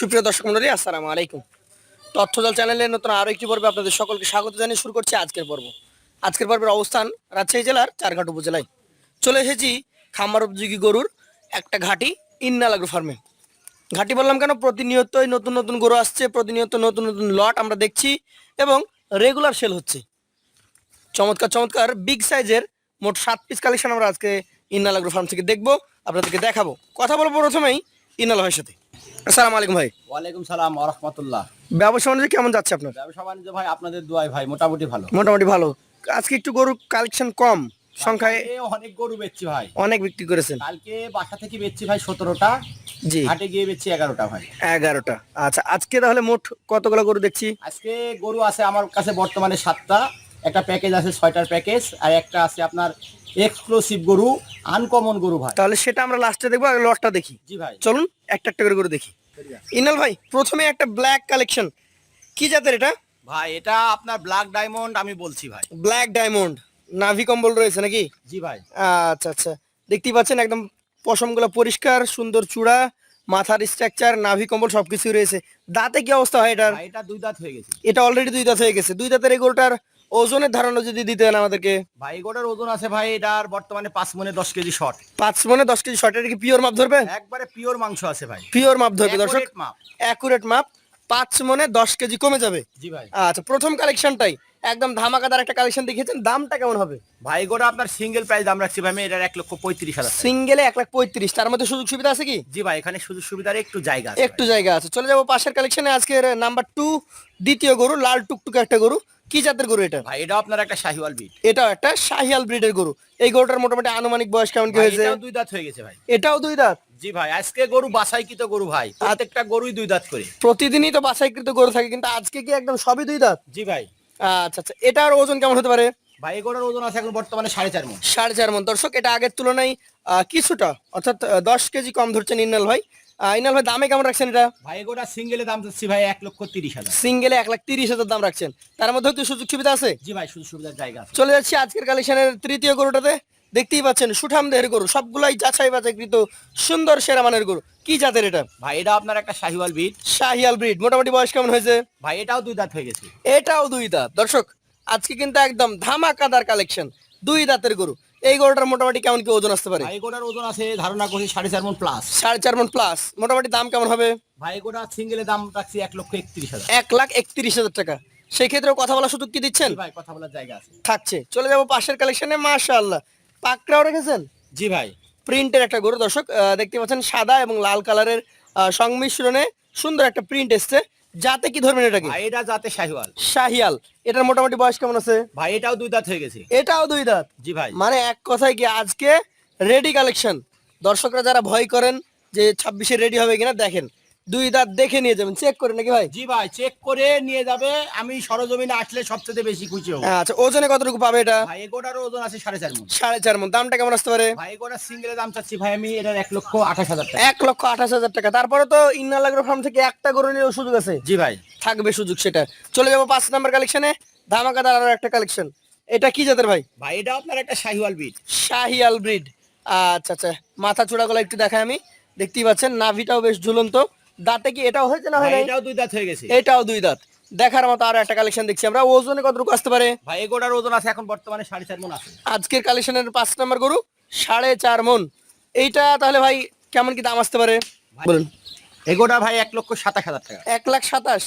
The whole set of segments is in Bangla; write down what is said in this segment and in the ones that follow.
সুপ্রিয় দর্শক মন্ডলী, আসসালামু আলাইকুম। তথ্যদল চ্যানেলের নতুন আরও একটি পর্বে আপনাদের সকলকে স্বাগত জানিয়ে শুরু করছি আজকের পর্ব। আজকের পর্বের অবস্থান রাজশাহী জেলার চারঘাট উপজেলায়। চলে এসেছি খামার উপযোগী গরুর একটা ঘাটি ইন্নালাগ্রো ফার্মে ঘাটি বললাম কেন? প্রতিনিয়তই নতুন নতুন গরু আসছে, প্রতিনিয়ত নতুন নতুন লট আমরা দেখছি এবং রেগুলার সেল হচ্ছে। চমৎকার চমৎকার বিগ সাইজের মোট সাত পিস কালেকশন আমরা আজকে ইন্নালাগ্রো ফার্ম থেকে দেখব, আপনাদেরকে দেখাবো। কথা বলব প্রথমেই ইন্নাল সাথে। আসসালামু আলাইকুম ভাই। ওয়ালাইকুম সালাম রহমতুল্লাহ। ব্যবসা বাণিজ্য কেমন যাচ্ছে আপনার? ব্যবসা বাণিজ্য ভাই আপনাদের দোয়াই ভাই মোটামুটি ভালো। মোটামুটি ভালো। আজকে একটু গরু কালেকশন কম সংখ্যায় অনেক গরু বেচছি ভাই। অনেক বিক্রি করেছেন। কালকে বাসা থেকে বেচছি ভাই সতেরোটা জি। হাটে গিয়ে বেচছি এগারোটা ভাই। এগারোটা। আচ্ছা আজকে তাহলে মোট কতগুলো গরু দেখছি? আজকে গরু আছে আমার কাছে বর্তমানে সাতটা। একটা প্যাকেজ আছে ছয়টার প্যাকেজ আর একটা আছে আপনার এক্সক্লুসিভ গরু আনকমন গরু ভাই। তাহলে সেটা আমরা লাস্টে দেখব আগে লটটা দেখি। জি ভাই। চলুন একটা একটা করে গরু দেখি। ইনাল ভাই প্রথমে একটা ব্ল্যাক কালেকশন কি জাতের এটা? ভাই এটা আপনার ব্ল্যাক ডায়মন্ড আমি বলছি ভাই। ব্ল্যাক ডায়মন্ড নাভি কম্বল রয়েছে নাকি? জি ভাই। আচ্ছা আচ্ছা। দেখতেই পাচ্ছেন একদম পশমগুলো পরিষ্কার সুন্দর চূড়া মাথার স্ট্রাকচার নাভি কম্বল সবকিছু রয়েছে। দাঁতে কি অবস্থা হয় এটার? এটা দুই দাঁত হয়ে গেছে। এটা অলরেডি দুই দাঁত হয়ে গেছে। দুই দাঁতের এই গরুটার ওজনের ধারণা যদি দিতেন আমাদেরকে? ভাই গোটার ওজন আছে ভাই এটার বর্তমানে পাঁচ মনে দশ কেজি শর্ট পাঁচ মনে দশ কেজি শর্টের কি পিওর মাপ ধরবে? একবারে পিওর মাংস আছে ভাই। পিওর মাপ ধরবে দর্শক। মাপ। অ্যাকুরেট মাপ পাঁচ মনে দশ কেজি কমে যাবে। জি ভাই। আচ্ছা প্রথম কালেকশনটাই একদম ধামাকাদার একটা কালেকশন দেখিয়েছেন দামটা কেমন হবে? ভাই গোটা আপনার সিঙ্গেল প্রাইস দাম রাখছি ভাই এটার এক লক্ষ পঁয়ত্রিশ হাজার সিঙ্গেলে এক লাখ পঁয়ত্রিশ তার মধ্যে সুযোগ সুবিধা আছে কি? জি ভাই এখানে সুযোগ সুবিধার একটু জায়গা একটু জায়গা আছে। চলে যাব পাশের কালেকশনে আজকের নাম্বার টু দ্বিতীয় গরু লাল টুকটুকে একটা গরু। কি জাতের গরু এটা? ভাই এটা আপনার একটা শাহিওয়াল বিট এটাও একটা শাহিয়াল ব্রিডের গরু। এই গরুটার মোটামুটি আনুমানিক বয়স কেমন কি হয়েছে? এটাও দুই দাঁত হয়ে গেছে ভাই। এটাও দুই দাঁত? জি ভাই আজকে গরু বাসাই কিতো গরু ভাই। প্রত্যেকটা গরুই দুই দাঁত করে। প্রতিদিনই তো বাছাইকৃত গরু থাকে কিন্তু আজকে কি একদম সবই দুই দাঁত? জি ভাই। আচ্ছা আচ্ছা এটার ওজন কেমন হতে পারে? ভাই এই গরুর ওজন আছে এখন বর্তমানে সাড়ে চার মন। সাড়ে চার মন। দর্শক এটা আগের তুলনায় আহ, কিছুটা অর্থাৎ দশ কেজি কম ধরছেন ইনাল ভাই। ইনাল ভাই দামে কেমন রাখছেন এটা? ভাই গোটা সিঙ্গেলে দাম চাচ্ছি ভাই এক লক্ষ তিরিশ হাজার। সিঙ্গেলে এক লাখ তিরিশ হাজার দাম রাখছেন। তার মধ্যেও কি সুযোগ সুবিধা আছে? জি ভাই সুযোগ সুবিধার জায়গা আছে। চলে যাচ্ছি আজকের কালেকশনের তৃতীয় গরুটাতে। দেখতেই পাচ্ছেন সুঠাম দেহের গরু। সবগুলাই যাচাই বাছাইকৃত সুন্দর সেরা মানের গরু। কি জাতের এটা? ভাই এটা আপনার একটা শাহিওয়াল বিট শাহিয়াল ব্রিড মোটামুটি বয়স কেমন হয়েছে? ভাই এটাও দুই দাঁত হয়ে গেছে। এটাও দুই দাঁত। দর্শক আজকে কিন্তু একদম ধামাকাদার কালেকশন দুই দাঁতের গরু। এই গরুটার মোটামুটি কেমন কি ওজন আসতে পারে? এই গোটার ওজন আছে ধারণা করছি সাড়ে চার মন প্লাস সাড়ে চার মন প্লাস মোটামুটি দাম কেমন হবে? ভাই এই গোটা সিঙ্গেলে দাম রাখছি এক লক্ষ একত্রিশ হাজার। এক লাখ একত্রিশ হাজার টাকা। সেই ক্ষেত্রে কথা বলার সুযোগ কি দিচ্ছেন? ভাই কথা বলার জায়গা আছে। থাকছে। চলে যাব পাশের কালেকশনে মাশা আল্লাহ পাকড়াও রেখেছেন? জি ভাই। প্রিন্টের একটা গরু দর্শক দেখতে পাচ্ছেন সাদা এবং লাল কালারের সংমিশ্রণে সুন্দর একটা প্রিন্ট এসছে। যাতে কি ধরবেন এটাকে? ভাই এটা যাতে শাহিওয়াল। শাহিয়াল। এটার মোটামুটি বয়স কেমন আছে? ভাই এটাও দুই দাঁত হয়ে গেছে। এটাও দুই দাঁত? জি ভাই। মানে এক কথায় কি আজকে রেডি কালেকশন দর্শকরা যারা ভয় করেন যে ছাব্বিশে রেডি হবে কিনা দেখেন। দুই দাঁত দেখে নিয়ে যাবেন। চেক করে নাকি ভাই? জি ভাই চেক করে নিয়ে যাবে। আমি সরজমিনে আসলে সবচেয়ে বেশি খুশি হব। আচ্ছা ওজনে কতটুকু পাবে এটা? ভাই এগোটার ওজন আছে সাড়ে চার মন। সাড়ে চার মন। দামটা কেমন আসতে পারে? ভাই এগোটার সিঙ্গেলের দাম চাচ্ছি ভাই আমি এটার এক লক্ষ আঠাশ হাজার টাকা। এক লক্ষ আঠাশ হাজার টাকা। তারপরে তো ইন্নালাগ্রো ফার্ম থেকে একটা গরু নিয়েও সুযোগ আছে। জি ভাই। থাকবে সুযোগ সেটা। চলে যাব পাঁচ নাম্বার কালেকশনে ধামাকাদার আরও একটা কালেকশন এটা কি জাতের ভাই? ভাই এটা আপনার একটা শাহিওয়াল ব্রিড শাহিয়াল ব্রিড আচ্ছা আচ্ছা। মাথা চূড়াগুলো একটু দেখাই আমি। দেখতেই পাচ্ছেন নাভিটাও বেশ ঝুলন্ত। দাঁতে কি এটাও হয়েছে না হয় এটাও দুই দাঁত হয়ে গেছে। এটাও দুই দাঁত। দেখার মতো আরও একটা কালেকশন দেখছি আমরা। ওজনে কতটুকু আসতে পারে? ভাই এগোটার ওজন আছে এখন বর্তমানে সাড়ে চার মন আছে। আজকের কালেকশনের পাঁচ নম্বর গরু সাড়ে চার মন। এইটা তাহলে ভাই কেমন কি দাম আসতে পারে? বলুন। এগোটা ভাই এক লক্ষ সাতাশ হাজার টাকা। এক লাখ সাতাশ।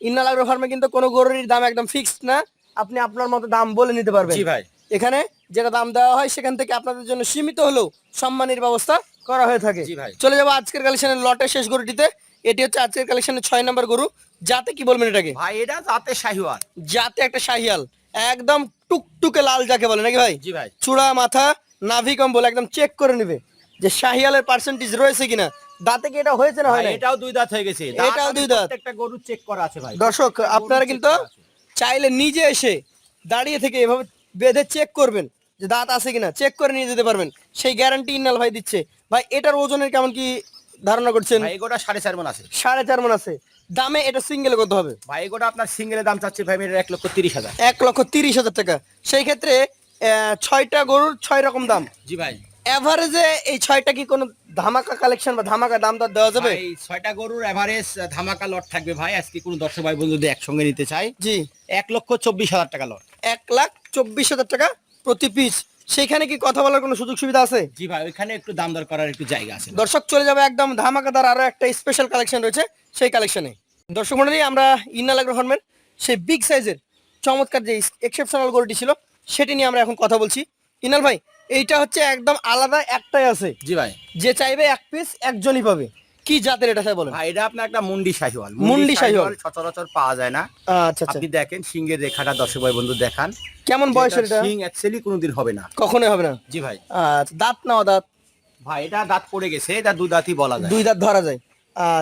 ইন্নালাগ্রো ফার্মে কিন্তু কোনো গরুর দাম একদম ফিক্সড না। আপনি আপনার মতো দাম বলে নিতে পারবেন। জি ভাই। এখানে যেটা দাম দেওয়া হয় সেখান থেকে আপনাদের জন্য সীমিত হলেও সম্মানের ব্যবস্থা করা হয়ে থাকে। চলে যাব আজকের কালেকশনের লটের শেষ গরুটিতে। এটি হচ্ছে আজকের কালেকশনের ছয় নম্বর গরু। যাতে কি বলবেন এটাকে? ভাই এটা যাতে শাহিওয়াল। যাতে একটা শাহিয়াল। একদম টুকটুকে লাল যাকে বলে নাকি ভাই? জি ভাই। চূড়া মাথা নাভি কম্বল একদম চেক করে নেবে যে শাহিয়ালের পার্সেন্টেজ রয়েছে কিনা। দাঁতে কি এটা হয়েছে না হয়? এটাও দুই দাঁত হয়ে গেছে। এটাও দুই দাঁত। একটা গরু চেক করা আছে ভাই। দর্শক আপনারা কিন্তু চাইলে নিজে এসে দাঁড়িয়ে থেকে এভাবে বেঁধে চেক করবেন যে দাঁত আছে কিনা। চেক করে নিয়ে যেতে পারবেন। সেই গ্যারান্টি ইন্নাল ভাই দিচ্ছে। ভাই এটার ওজনের কেমন কি ধারণা করছেন? ভাই এগোটা সাড়ে চার মন আছে। সাড়ে চার মন আছে। দামে এটা সিঙ্গেলে কত হবে? ভাই এগোটা আপনার সিঙ্গেলের দাম চাচ্ছি ভাই এটার এক লক্ষ তিরিশ হাজার। এক লক্ষ তিরিশ হাজার টাকা। সেই ক্ষেত্রে ছয়টা গরুর ছয় রকম দাম। জি ভাই। এভারেজে এই ছয়টা কি কোনো ধামাকা কালেকশন বা ধামাকা দাম দর দেওয়া যাবে? এই ছয়টা গরুর এভারেজ ধামাকা লট থাকবে ভাই। আজকে কোনো দর্শক ভাই বন্ধু যদি একসঙ্গে নিতে চাই জি। এক লক্ষ চব্বিশ হাজার টাকা লট এক লাখ চব্বিশ হাজার টাকা প্রতি পিস সেখানে কি কথা বলার কোনো সুযোগ সুবিধা আছে? জি ভাই ওইখানে একটু দাম দর করার একটু জায়গা আছে। দর্শক চলে যাবে একদম ধামাকাদার আরও একটা স্পেশাল কালেকশন রয়েছে সেই কালেকশনে দর্শক মন্ডলী আমরা ইন্নাল আগ্রহণমের সেই বিগ সাইজের চমৎকার যে এক্সেপশনাল গরুটি ছিল সেটি নিয়ে আমরা এখন কথা বলছি। ইনাল ভাই এইটা হচ্ছে একদম আলাদা একটাই আছে। জি ভাই। যে চাইবে এক পিস একজনই পাবে। কি জাতের এটা স্যার বলেন? ভাই এটা আপনার একটা মুন্ডি শাহিওয়াল। মুন্ডি শাহিওয়াল। সচরাচর পাওয়া যায় না। আচ্ছা আচ্ছা। আপনি দেখেন সিংহের রেখাটা দর্শক ভাই বন্ধু দেখান। কেমন বয়সের এটা? সিং অ্যাকচুয়ালি কোনোদিন হবে না। কখনোই হবে না? জি ভাই। আচ্ছা দাঁত নাও দাঁত ভাই এটা দাঁত পড়ে গেছে এটা দু দাঁতই বলা যায়। দুই দাঁত ধরা যায়।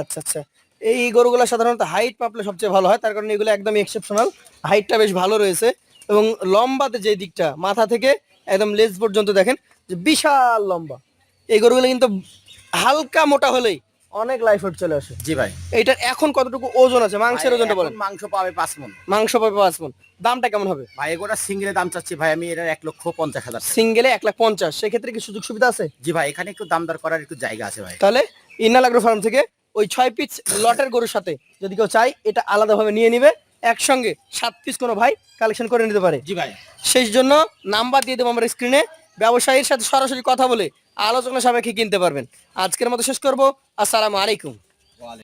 আচ্ছা আচ্ছা। এই গরুগুলো সাধারণত হাইট মাপলে সবচেয়ে ভালো হয় তার কারণে এগুলো একদম এক্সেপশনাল হাইটটা বেশ ভালো রয়েছে এবং লম্বাতে যে দিকটা মাথা থেকে একদম লেজ পর্যন্ত দেখেন যে বিশাল লম্বা। এই গরুগুলো কিন্তু হালকা মোটা হলেই অনেক লাইফ চলে আসে। জি ভাই। এইটার এখন কতটুকু ওজন আছে? মাংসের ওজনটা বলেন। মাংস পাবে পাঁচ মন। মাংস পাবে পাঁচ মন। দামটা কেমন হবে? ভাই এগোটা সিঙ্গেলের দাম চাচ্ছি। ভাই আমি এটার এক লক্ষ পঞ্চাশ হাজার সিঙ্গেলে এক লাখ পঞ্চাশ। সেক্ষেত্রে কি সুযোগ সুবিধা আছে? জি ভাই এখানে একটু দাম দর করার একটু জায়গা আছে ভাই। তাহলে ইন্নালাগ্রো ফার্ম থেকে ওই ছয় পিস লটের গরুর সাথে যদি কেউ চাই এটা আলাদাভাবে নিয়ে নিবে। একসঙ্গে সাত পিস কোনো ভাই কালেকশন করে নিতে পারে। জি ভাই। সেই জন্য নাম্বার দিয়ে দেবো আমার স্ক্রিনে ব্যবসায়ীর সাথে সরাসরি কথা বলে আলোচনা সাপেক্ষে কিনতে পারবেন। আজকের মতো শেষ করব। আসসালামু আলাইকুম।